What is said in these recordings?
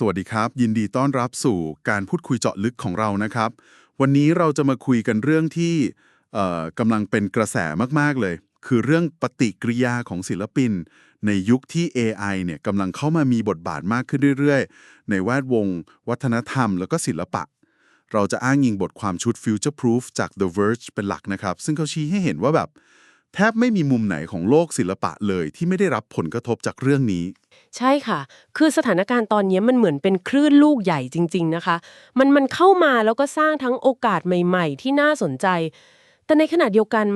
สวัสดีครับ ยินดีต้อนรับสู่การพูดคุยเจาะลึกของเรานะครับ วันนี้เราจะมาคุยกันเรื่องที่กำลังเป็นกระแสมากๆเลย คือเรื่องปฏิกิริยาของศิลปิน ในยุคที่ AI เนี่ยกำลังเข้ามามีบทบาทมากขึ้นเรื่อยๆ ในแวดวง วัฒนธรรม แล้วก็ศิลปะ เราจะอ้างอิงบทความชุด Future Proof จาก The Verge เป็นหลักนะครับ ซึ่งเขาชี้ให้เห็นว่าแบบ แทบไม่มีมุมไหนของโลกศิลปะเลยที่ไม่ได้รับผลกระทบจากเรื่องนี้ ใช่ค่ะ คือสถานการณ์ตอนนี้มันเหมือนเป็นคลื่นลูกใหญ่จริง ๆนะคะ มันมันเข้ามาแล้วก็สร้างทั้งโอกาสใหม่ ๆ ที่น่าสนใจ แต่ในขณะเดียวกัน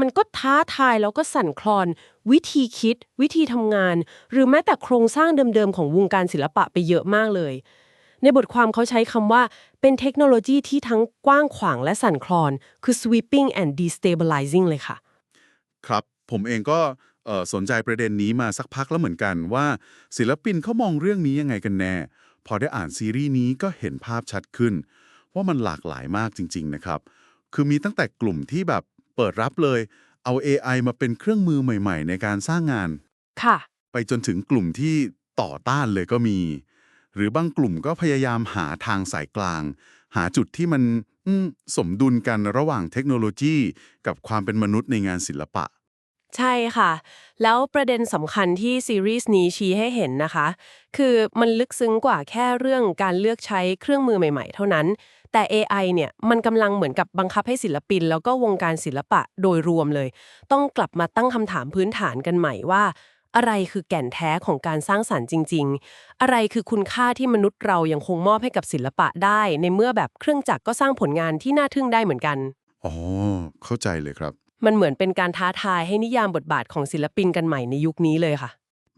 มันก็ท้าทายแล้วก็สั่นคลอน วิธีคิด วิธีทำงาน หรือแม้แต่โครงสร้างเดิมๆของวงการศิลปะไปเยอะมากเลย ในบทความเขาใช้คำว่าเป็นเทคโนโลยีที่ทั้งกว้างขวางและสั่นคลอน คือ sweeping and destabilizing เลยค่ะ ครับ ผมเองก็เอ่อสนใจประเด็นนี้มาสักพักแล้วเหมือนกันว่า ศิลปินเขามองเรื่องนี้ยังไงกันแน่ พอได้อ่านซีรีส์นี้ก็เห็นภาพชัดขึ้น ว่ามันหลากหลายมากจริง ๆ นะครับ คือมีตั้งแต่กลุ่มที่แบบเปิดรับเลย เอา AI มาเป็นเครื่องมือใหม่ ๆ ในการสร้างงานค่ะ ไปจนถึงกลุ่มที่ต่อต้านเลยก็มี หรือบางกลุ่มก็พยายามหาทางสายกลาง หาจุดที่มันอืมสมดุลกันระหว่างเทคโนโลยี กับความเป็นมนุษย์ในงานศิลปะ ใช่ค่ะ แล้วประเด็นสำคัญที่ซีรีส์นี้ชี้ให้เห็นนะคะ คือมันลึกซึ้งกว่าแค่เรื่องการเลือกใช้เครื่องมือใหม่ ๆ เท่านั้น แต่ AI เนี่ยมันกำลังเหมือนกับบังคับให้ศิลปิน แล้วก็วงการศิลปะโดยรวมเลย ต้องกลับมาตั้งคำถามพื้นฐานกันใหม่ว่า อะไรคือแก่นแท้ของการสร้างสรรค์จริง ๆ อะไรคือคุณค่าที่มนุษย์เรายังคงมอบให้กับศิลปะได้ ในเมื่อแบบเครื่องจักรก็สร้างผลงานที่น่าทึ่งได้เหมือนกัน อ๋อ เข้าใจเลยครับ มันเหมือนเป็นการท้าทายให้นิยามบทบาทของศิลปินกันใหม่ในยุคนี้เลยค่ะ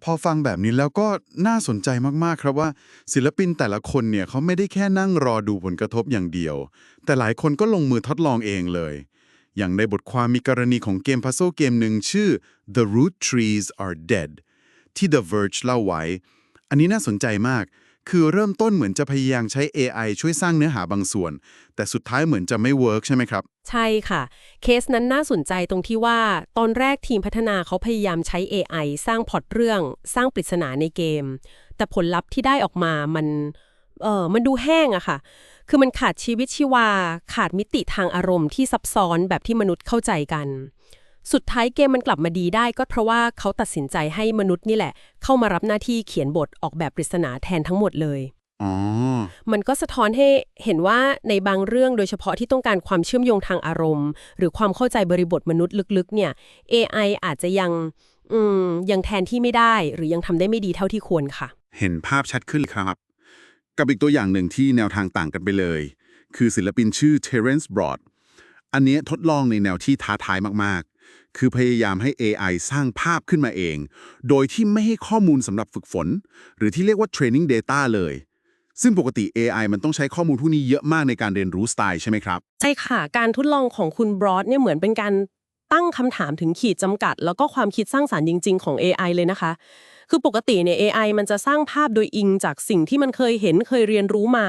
พอฟังแบบนี้แล้วก็น่าสนใจมากๆครับว่า ศิลปินแต่ละคนเนี่ยเขาไม่ได้แค่นั่งรอดูผลกระทบอย่างเดียว แต่หลายคนก็ลงมือทดลองเองเลย อย่างในบทความมีกรณีของเกมพัซโซเกมหนึ่งชื่อ The Root Trees Are Dead ที่ The Verge เล่าไว้ อันนี้น่าสนใจมาก คือเริ่มต้นเหมือนจะพยายามใช้ AI ช่วยสร้างเนื้อหาบางส่วน แต่สุดท้ายเหมือนจะไม่เวิร์กใช่ไหมครับ ใช่ค่ะ เคสนั้นน่าสนใจตรงที่ว่า ตอนแรกทีมพัฒนาเขาพยายามใช้ AI สร้างพล็อตเรื่อง สร้างปริศนาในเกม แต่ผลลัพธ์ที่ได้ออกมามันเออมันดูแห้งอะค่ะ คือมันขาดชีวิตชีวา ขาดมิติทางอารมณ์ที่ซับซ้อนแบบที่มนุษย์เข้าใจกัน สุดท้ายเกมมันกลับมาดีได้ก็เพราะว่าเขาตัดสินใจให้มนุษย์นี่แหละ เข้ามารับหน้าที่เขียนบทออกแบบปริศนาแทนทั้งหมดเลยอ๋อมันก็สะท้อนให้เห็นว่าในบางเรื่องโดยเฉพาะที่ต้องการความเชื่อมโยงทางอารมณ์ หรือความเข้าใจบริบทมนุษย์ลึกๆ เนี่ย AI อาจจะยังอืมยังแทนที่ไม่ได้หรือยังทำได้ไม่ดีเท่าที่ควรค่ะ เห็นภาพชัดขึ้นเลยครับ กับอีกตัวอย่างหนึ่งที่แนวทางต่างกันไปเลย คือศิลปินชื่อ Terence Broad อันเนี้ยทดลองในแนวที่ท้าทายมากๆ คือพยายามให้ AI สร้างภาพขึ้นมาเอง โดยที่ไม่ให้ข้อมูลสำหรับฝึกฝน หรือที่เรียกว่า training data เลย ซึ่งปกติ AI มันต้องใช้ข้อมูลพวกนี้เยอะมากในการเรียนรู้สไตล์ใช่ไหมครับ ใช่ค่ะ การทดลองของคุณบรอดเนี่ยเหมือนเป็นการตั้งคำถามถึงขีดจำกัด แล้วก็ความคิดสร้างสารรค์จริง ๆ ของ AI เลยนะคะ คือปกติเนี่ย AI มันจะสร้างภาพโดยอิงจากสิ่งที่มันเคยเห็นเคยเรียนรู้มา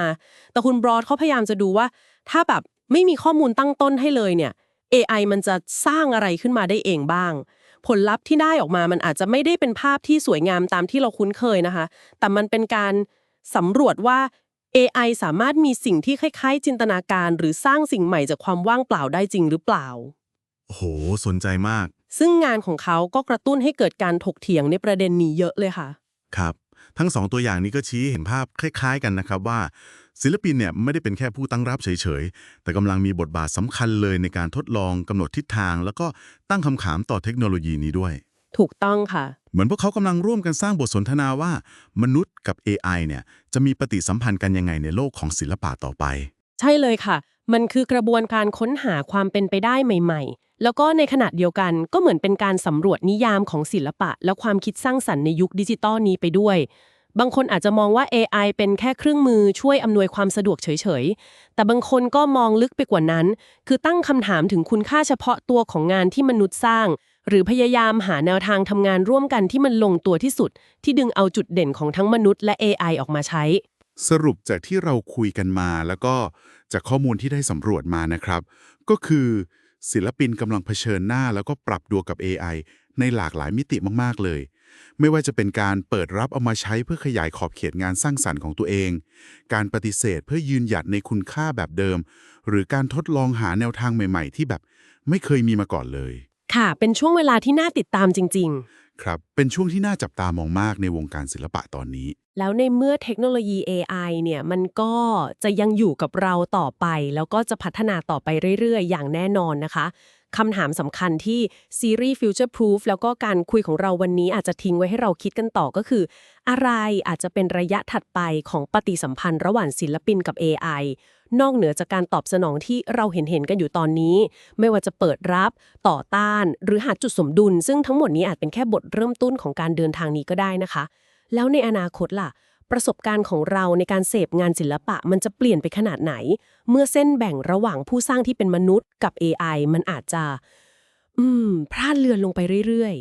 แต่คุณบรอดเขาพยายามจะดูว่า ถ้าแบบไม่มีข้อมูลตั้งต้นให้เลยเนี่ย AI มันจะสร้างอะไรขึ้นมาได้เองบ้าง ผลลัพธ์ที่ได้ออกมามันอาจจะไม่ได้เป็นภาพที่สวยงามตามที่เราคุ้นเคยนะคะ แต่มันเป็นการสำรวจว่า AI สามารถมีสิ่งที่คล้ายๆ จินตนาการ หรือสร้างสิ่งใหม่จากความว่างเปล่าได้จริงหรือเปล่า โอ้โห สนใจมาก ซึ่งงานของเขาก็กระตุ้นให้เกิดการถกเถียงในประเด็นนี้เยอะเลยค่ะ ครับ ทั้งสองตัวอย่างนี้ก็ชี้ให้เห็นภาพคล้าย ๆ กันนะครับว่า ศิลปินเนี่ยไม่ได้เป็นแค่ผู้ตั้งรับเฉยๆ แต่กำลังมีบทบาทสำคัญเลยในการทดลองกำหนดทิศทาง แล้วก็ตั้งคำถามต่อเทคโนโลยีนี้ด้วย ถูกต้องค่ะ เหมือนพวกเขากำลังร่วมกันสร้างบทสนทนาว่า มนุษย์กับ AI เนี่ยจะมีปฏิสัมพันธ์กันยังไงในโลกของศิลปะต่อไป ใช่เลยค่ะ มันคือกระบวนการค้นหาความเป็นไปได้ใหม่ ๆ แล้วก็ในขณะเดียวกันก็เหมือนเป็นการสำรวจนิยามของศิลปะ และความคิดสร้างสรรค์ในยุคดิจิตอลนี้ไปด้วย บางคนอาจจะมองว่า AI เป็นแค่เครื่องมือช่วยอำนวยความสะดวกเฉยๆ แต่บางคนก็มองลึกไปกว่านั้น คือตั้งคำถามถึงคุณค่าเฉพาะตัวของงานที่มนุษย์สร้าง หรือพยายามหาแนวทางทำงานร่วมกันที่มันลงตัวที่สุด ที่ดึงเอาจุดเด่นของทั้งมนุษย์และ AI ออกมาใช้ สรุปจากที่เราคุยกันมา แล้วก็จากข้อมูลที่ได้สำรวจมานะครับ ก็คือ ศิลปินกำลังเผชิญหน้าแล้วก็ปรับตัวกับ AI ในหลากหลายมิติมากๆเลย ไม่ว่าจะเป็นการเปิดรับเอามาใช้เพื่อขยายขอบเขตงานสร้างสรรค์ของตัวเอง การปฏิเสธเพื่อยืนหยัดในคุณค่าแบบเดิม หรือการทดลองหาแนวทางใหม่ ๆ ที่แบบไม่เคยมีมาก่อนเลย ค่ะ เป็นช่วงเวลาที่น่าติดตามจริงครับ เป็นช่วงที่น่าจับตามองมากในวงการศิลปะตอนนี้ๆแล้วในเมื่อเทคโนโลยี AI เนี่ยมันก็จะยังอยู่กับเราต่อไป แล้วก็จะพัฒนาต่อไปเรื่อยๆ อย่างแน่นอนนะคะ คำถามสำคัญที่ซีรีส์ Future Proof แล้วก็การคุยของเราวันนี้อาจจะทิ้งไว้ให้เราคิดกันต่อก็คือ อะไรอาจจะเป็นระยะถัดไปของปฏิสัมพันธ์ระหว่างศิลปินกับ AI นอกเหนือจากการตอบสนองที่เราเห็นเห็นกันอยู่ตอนนี้ ไม่ว่าจะเปิดรับต่อต้าน หรือหาจุดสมดุล ซึ่งทั้งหมดนี้อาจเป็นแค่บทเริ่มต้นของการเดินทางนี้ก็ได้นะคะ แล้วในอนาคตล่ะ ประสบการณ์ของเราในการเสพงานศิลปะมันจะเปลี่ยนไปขนาดไหน เมื่อเส้นแบ่งระหว่างผู้สร้างที่เป็นมนุษย์กับ AI มันอาจจะ อืมพลาดเลือนลงไปเรื่อย